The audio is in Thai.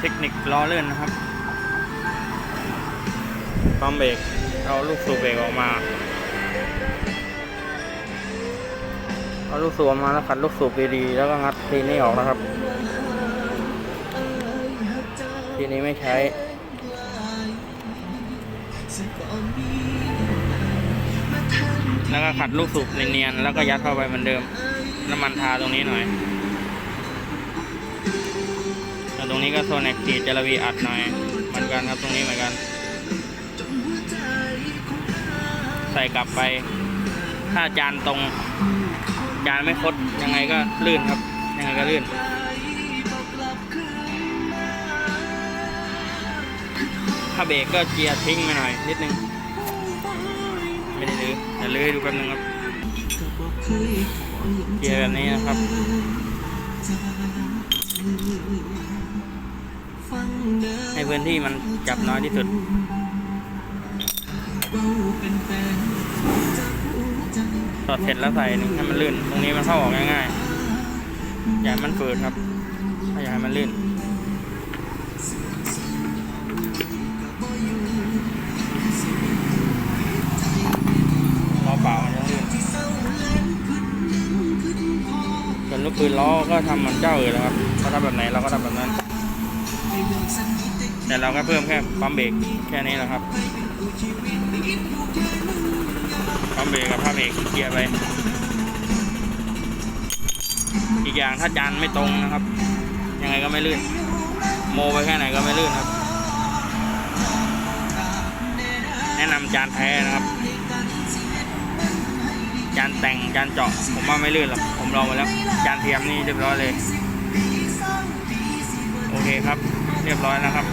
เทคนิคล้อเลื่อนนะครับปั๊มเบรกเอาลูกสูบเบรกออกมา เอาลูกสูบออกมาแล้วขัดลูกสูบดีๆแล้วก็งัดทีนี้ออกนะครับ ทีนี้ไม่ใช้แล้วก็ขัดลูกสูบเนียนๆแล้วก็ยัดเข้าไปเหมือนเดิม น้ำมันทาตรงนี้หน่อย ตรงนี้ก็โซนแอคทีฟจาระวีอัดหน่อยเหมือนกันครับตรงนี้เหมือนกัน ใส่กลับไป ถ้าจานตรง จานไม่คดยังไงก็ลื่นครับ ยังไงก็ลื่นถ้าเบรกก็เกียร์ทิ้งไปหน่อยนิดนึง ไม่ได้ลื้อเลยวลื้อให้ดูแป๊บนึงครับ เกียร์แบบนี้นะครับ ให้พื้นที่มันจับน้อยที่สุดถอดเสร็จแล้วใส่นี่ให้มันลื่น ตรงนี้มันเข้าออกง่ายๆ อย่าให้มันฝืดครับอยาให้มันลื่นล้อเปล่าจะลื่นส่วนลูกปืนล้อก็ทำเหมือนเจ้าอื่นแล้วครับเขาทำแบบไหนเราก็ทำแบบนั้น แต่เราก็เพิ่มแค่ปั๊มเบรกแค่นี้แหละครับปั๊มเบรกกับผ้าเบรกเกียร์ไป อีกอย่างถ้าจานไม่ตรงนะครับ ยังไงก็ไม่ลื่น โมไปแค่ไหนก็ไม่ลื่นครับ แนะนำจานแท้นะครับ จานแต่งจานเจาะผมว่าไม่ลื่นหรอกผมลองมาแล้ว จานเทียมนี่เรียบร้อยเลย ครับ เรียบร้อยแล้วครับ